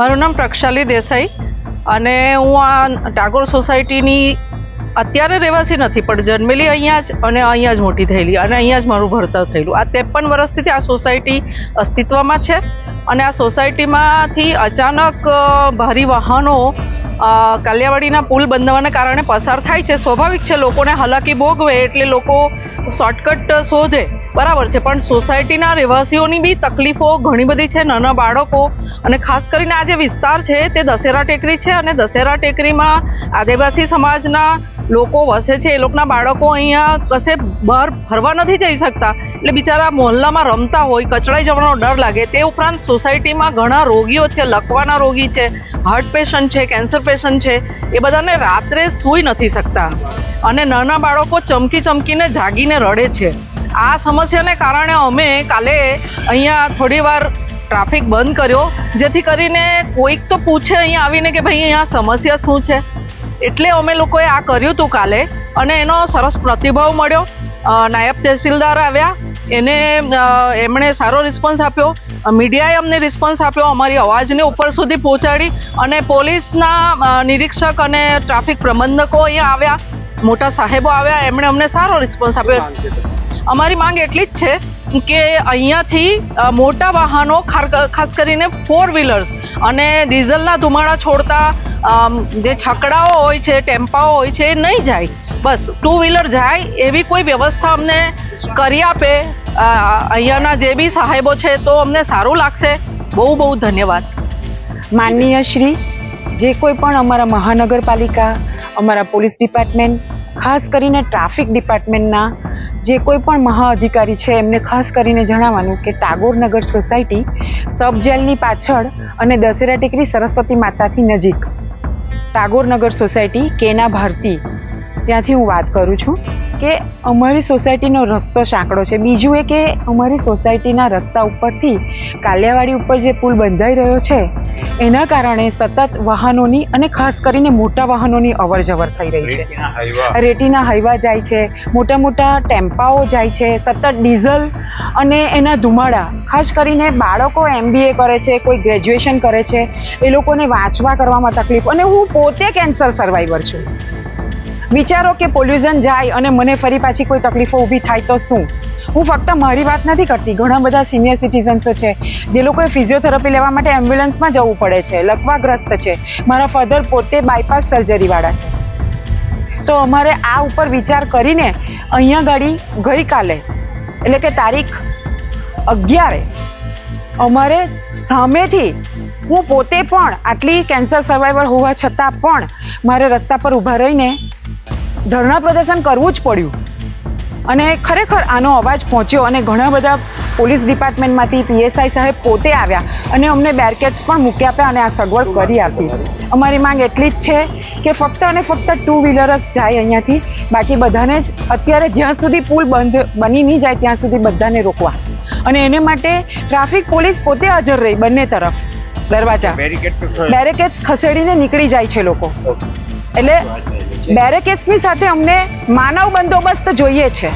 મારું નામ પ્રક્ષાલી દેસાઈ અને હું આ ટાગોર સોસાયટીની અત્યારે રહેવાસી નથી, પણ જન્મેલી અહીંયા જ અને અહીંયા જ મોટી થયેલી અને અહીંયા જ મારું ભણતર થયેલું. આ ત્રેપન વર્ષથી આ સોસાયટી અસ્તિત્વમાં છે અને આ સોસાયટીમાંથી અચાનક ભારી વાહનો કાલિયાવાડીના પુલ બંધાવાના કારણે પસાર થાય છે. સ્વાભાવિક છે, લોકોને હાલાકી ભોગવે એટલે લોકો શોર્ટકટ શોધે. બરાબર છે. પણ સોસાયટીના રહેવાસીઓની બી તકલીફો ઘણી બધી છે, નાના બાળકો અને ખાસ કરીને આ જે વિસ્તાર છે તે દશેરા ટેકરી છે અને દશેરા ટેકરીમાં આદિવાસી સમાજના લોકો વસે છે. એ લોકોના બાળકો અહીંયા કશે બહાર ફરવા નથી જઈ શકતા. એટલે બિચારા મોહલ્લામાં રમતા હોય, કચડાઈ જવાનો ડર લાગે. તે ઉપરાંત સોસાયટીમાં ઘણા રોગીઓ છે લકવાના રોગી છે હાર્ટ પેશન્ટ છે કેન્સર પેશન્ટ છે. એ બધાને રાત્રે સૂઈ નથી શકતા. અને નાના બાળકો ચમકી ચમકીને જાગીને રડે છે. આ સમસ્યાને કારણે અમે કાલે અહીંયા થોડી વાર ટ્રાફિક બંધ કર્યો, જેથી કરીને કોઈક તો પૂછે અહીંયા આવીને કે ભાઈ અહીંયા સમસ્યા શું છે. એટલે અમે લોકોએ આ કર્યું હતું કાલે અને એનો સરસ પ્રતિભાવ મળ્યો. નાયબ તહેસીલદાર આવ્યા, એને એમણે સારો રિસ્પોન્સ આપ્યો. મીડિયાએ અમને રિસ્પોન્સ આપ્યો, અમારી અવાજને ઉપર સુધી પહોંચાડી અને પોલીસના નિરીક્ષક અને ટ્રાફિક પ્રબંધકો અહીંયા આવ્યા. મોટા સાહેબો આવ્યા, એમણે અમને સારો રિસ્પોન્સ આપ્યો. અમારી માંગ એટલી જ છે કે અહીંયાથી મોટા વાહનો ખાસ કરીને ફોર વ્હીલર્સ અને ડીઝલના ધુમાડા છોડતા જે છકડાઓ હોય છે, ટેમ્પાઓ હોય છે, એ નહીં જાય. બસ ટુ વ્હીલર જાય, એવી કોઈ વ્યવસ્થા અમને કરી આપે અહીંયાના જે બી સાહેબો છે, તો અમને સારું લાગશે. બહુ બહુ ધન્યવાદ. માનનીય શ્રી, જે કોઈ પણ અમારા મહાનગરપાલિકા, અમારા પોલીસ ડિપાર્ટમેન્ટ, ખાસ કરીને ટ્રાફિક ડિપાર્ટમેન્ટના જે કોઈ પણ મહાઅધિકારી છે, એમને ખાસ કરીને જણાવવાનું કે ટાગોરનગર સોસાયટી સબ જેલની પાછળ અને દશેરા ટેકરી સરસ્વતી માતાથી નજીક. ટાગોરનગર સોસાયટી કેના ભારતી? ત્યાંથી હું વાત કરું છું. કે અમારી સોસાયટીનો રસ્તો સાંકડો છે. બીજું એ કે અમારી સોસાયટીના રસ્તા ઉપરથી કાલિયાવાડી ઉપર જે પુલ બંધાઈ રહ્યો છે એના કારણે સતત વાહનોની અને ખાસ કરીને મોટા વાહનોની અવર જવર થઈ રહી છે. રેતીના હાઈવા જાય છે મોટા મોટા ટેમ્પાઓ જાય છે સતત ડીઝલ અને એના ધુમાડા. ખાસ કરીને બાળકો એમબીએ કરે છે કોઈ ગ્રેજ્યુએશન કરે છે એ લોકોને વાંચવા કરવામાં તકલીફ. અને હું પોતે કેન્સર સર્વાઈવર છું. વિચારો કે પોલ્યુશન જાય અને મને ફરી પાછી કોઈ તકલીફો ઊભી થાય તો શું? હું ફક્ત મારી વાત નથી કરતી. ઘણા બધા સિનિયર સિટીઝન્સો છે. જે લોકોએ ફિઝિયોથેરાપી લેવા માટે એમ્બ્યુલન્સમાં જવું પડે છે, લકવાગ્રસ્ત છે. મારા ફાધર પોતે બાયપાસ સર્જરીવાળા છે. તો અમારે આ ઉપર વિચાર કરીને અહીંયા ગાડી ગઈકાલે, એટલે કે તારીખ અગિયારે, અમારે સામેથી હું પોતે પણ આટલી કેન્સર સર્વાઈવર હોવા છતાં પણ મારે રસ્તા પર ઊભા રહીને ધરણા પ્રદર્શન કરવું જ પડ્યું. અને ખરેખર આનો અવાજ પહોંચ્યો અને ઘણા બધા પોલીસ ડિપાર્ટમેન્ટમાંથી પીએસઆઈ સાહેબ પોતે આવ્યા અને અમને બેરકેટ્સ પણ મૂકી આપ્યા અને આ સગવડ કરી આપી. અમારી માંગ એટલી જ છે કે ફક્ત અને ફક્ત ટુ વ્હીલર જ જાય અહીંયાથી. બાકી બધાને જ અત્યારે જ્યાં સુધી પુલ બંધ બની નહીં જાય ત્યાં સુધી બધાને રોકવા. અને એને માટે ટ્રાફિક પોલીસ પોતે હાજર રહી બંને તરફ. દરવાજા. બેરેકેટ્સ ખસેડીને નીકળી જાય છે લોકો. એટલે બેરેકેટ્સની સાથે અમને માનવ બંદોબસ્ત જોઈએ છે.